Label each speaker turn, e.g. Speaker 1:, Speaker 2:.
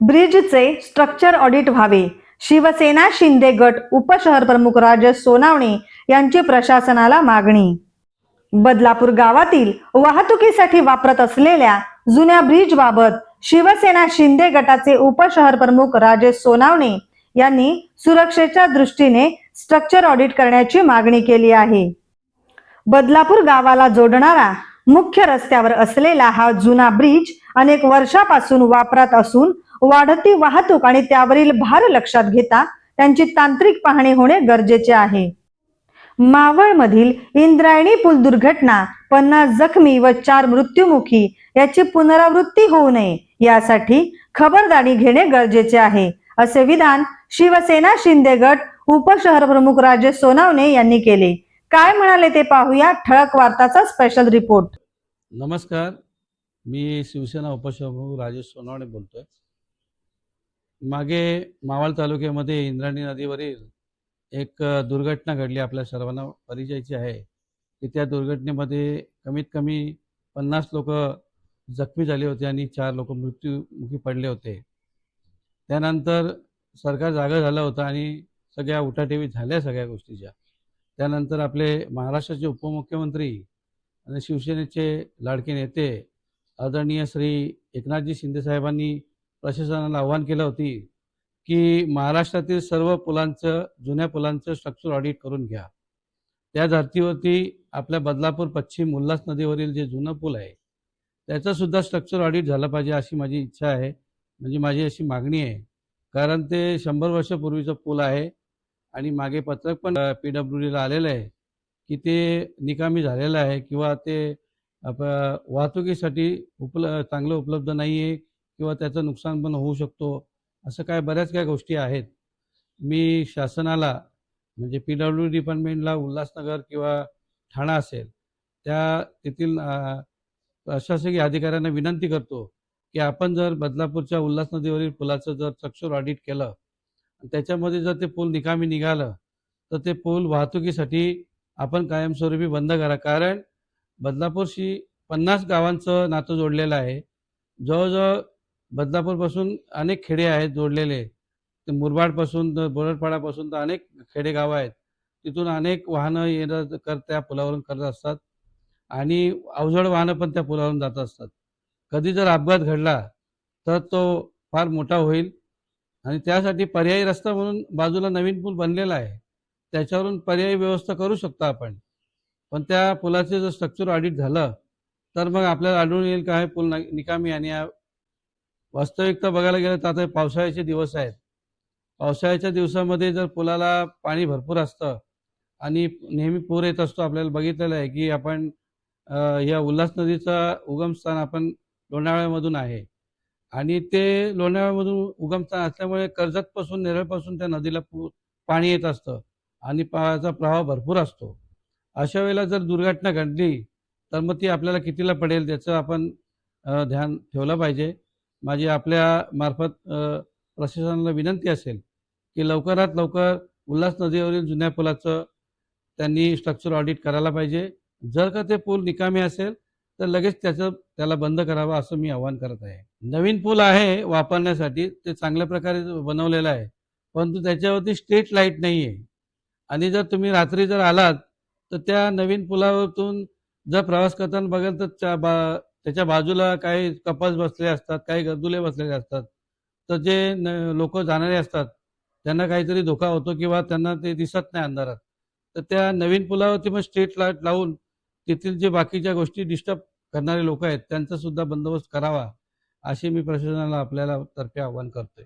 Speaker 1: ब्रिजचे structure audit व्हावे. शिवसेना शिंदे गट उपशहर प्रमुख राजेश सोनावणे यांची प्रशासनाला मागणी. बदलापूर गावातील वाहतुकीसाठी वापरत असलेल्या जुन्या ब्रिज बाबत शिवसेना शिंदे गटाचे उपशहर प्रमुख राजेश सोनावणे यांनी सुरक्षेच्या दृष्टीने स्ट्रक्चर ऑडिट करण्याची मागणी केली आहे. बदलापूर गावाला जोडणारा मुख्य रस्त्यावर असलेला हा जुना ब्रिज अनेक वर्षापासून वापरात असून वाढती वाहतूक आणि त्यावरील भार लक्षात घेता त्यांची तांत्रिक पाहणी होणे गरजेचे आहे. मावळमधील इंद्रायणी पूल दुर्घटना पन्नास जखमी व चार मृत्युमुखी याची पुनरावृत्ती होऊ नये यासाठी खबरदारी घेणे गरजेचे आहे असे विधान शिवसेना शिंदे गट उपशहर प्रमुख राजेश सोनावणे यांनी केले. काय म्हणाले ते पाहूया ठळक वार्ताचा स्पेशल रिपोर्ट
Speaker 2: नमस्कार मी शिवसेना उपशहप्रमुख राजेश सोनावणे बोलतोय. मागे मावळ तालुक्यामध्ये इंद्रायणी नदीवरील एक दुर्घटना घडली. आपल्या सर्वांना परिचयाची आहे. की त्या दुर्घटनेमध्ये कमीत कमी पन्नास लोक जखमी झाले होते आणि चार लोक मृत्यूमुखी पडले होते. त्यानंतर सरकार जागा झालं होतं आणि सगळ्या उठाठेवी झाल्या सगळ्या गोष्टीच्या. त्यानंतर आपले महाराष्ट्राचे उपमुख्यमंत्री आणि शिवसेनेचे लाडके नेते आदरणीय श्री एकनाथजी शिंदे साहेबांनी प्रशासनाला आव्हान केलं होती की महाराष्ट्रातील सर्व पुलांचं जुन्या पुलांचं स्ट्रक्चर ऑडिट करून घ्या. त्या धर्तीवरती आपल्या बदलापूर पश्चिम उल्हास नदीवरील जे जुनं पूल आहे त्याचं सुद्धा स्ट्रक्चर ऑडिट झालं पाहिजे अशी माझी इच्छा आहे म्हणजे माझी अशी मागणी आहे. कारण ते शंभर वर्षापूर्वीचं पूल आहे आणि मागे पत्रक पण पी डब्ल्यू डीला आलेलं आहे की ते निकामी झालेलं आहे किंवा ते आप वाहतुकीसाठी उपल चांगलं उपलब्ध नाही आहे किंवा त्याचं नुकसान पण होऊ शकतो. असं काय बऱ्याच काय गोष्टी आहेत. मी शासनाला म्हणजे पी डब्ल्यू डिपार्टमेंटला उल्हासनगर किंवा ठाणा असेल त्या तेथील प्रशासकीय अधिकाऱ्यांना विनंती करतो की आपण जर बदलापूरच्या उल्हास नदीवरील पुलाचं जर स्ट्रक्चर ऑडिट केलं आणि त्याच्यामध्ये जर ते पूल निकामी निघालं तर ते पूल वाहतुकीसाठी आपण कायमस्वरूपी बंद करा. कारण बदलापूरशी पन्नास गावांचं नातं जोडलेलं आहे. जवळजवळ बदलापूरपासून अनेक खेडे आहेत जोडलेले. ते मुरबाडपासून तर बोरडपाडापासून तर अनेक खेडेगावं आहेत. तिथून अनेक वाहनं येणं कर त्या पुलावरून करत असतात. आणि अवजड वाहनं पण त्या पुलावरून जात असतात. कधी जर अपघात घडला तर तो फार मोठा होईल. आणि त्यासाठी पर्यायी रस्ता म्हणून बाजूला नवीन पूल बनलेला आहे. त्याच्यावरून पर्यायी व्यवस्था करू शकतो आपण. पण त्या पुलाचे जर स्ट्रक्चर ऑडिट झालं तर मग आपल्याला आढळून येईल का हे पूल निकामी आणि या वास्तविकता बघायला गेलं तर आता पावसाळ्याचे दिवस आहेत. पावसाळ्याच्या दिवसामध्ये जर पुलाला पाणी भरपूर असतं आणि नेहमी पूर येत असतो आपल्याला बघितलेलं आहे की आपण या उल्हास नदीचा उगमस्थान आपण लोणावळ्यामधून आहे. आणि ते लोणावळ्यामधून उगमस्थान असल्यामुळे कर्जतपासून नेरळपासून त्या नदीला पू पाणी येत असतं आणि पाण्याचा प्रवाह भरपूर असतो. अशा वेळेला जर दुर्घटना घडली तर मग ती आपल्याला कितीला पडेल त्याचं आपण ध्यान ठेवलं पाहिजे. माझी आपल्या मार्फत प्रशासनाला विनंती असेल की लवकरात लवकर उल्हास नदीवरील जुन्या पुलाचं त्यांनी स्ट्रक्चर ऑडिट करायला पाहिजे. जर का ते पूल निकामी असेल तर लगेच त्याचं त्याला बंद करावं असं मी आवाहन करत आहे. नवीन पूल आहे वापरण्यासाठी ते चांगल्या प्रकारे बनवलेलं आहे परंतु त्याच्यावरती स्ट्रीट लाइट नाही आहे आणि जर तुम्ही रात्री जर आलात तर त्या नवीन पुलावरतून जर प्रवास करताना बघाल तर बा त्याच्या बाजूला काही कपास बसले असतात काही गर्दुले बसलेले असतात. तर जे लोक जाणारे असतात त्यांना काहीतरी धोका होतो किंवा त्यांना ते दिसत नाही अंधारात. तर त्या नवीन पुलावरती मग स्ट्रीट लाइट लावून तेथील जे बाकीच्या गोष्टी डिस्टर्ब करणारे लोक आहेत त्यांचा सुद्धा बंदोबस्त करावा अशी मी प्रशासनाला आपल्याला तर्फे आवाहन करतोय.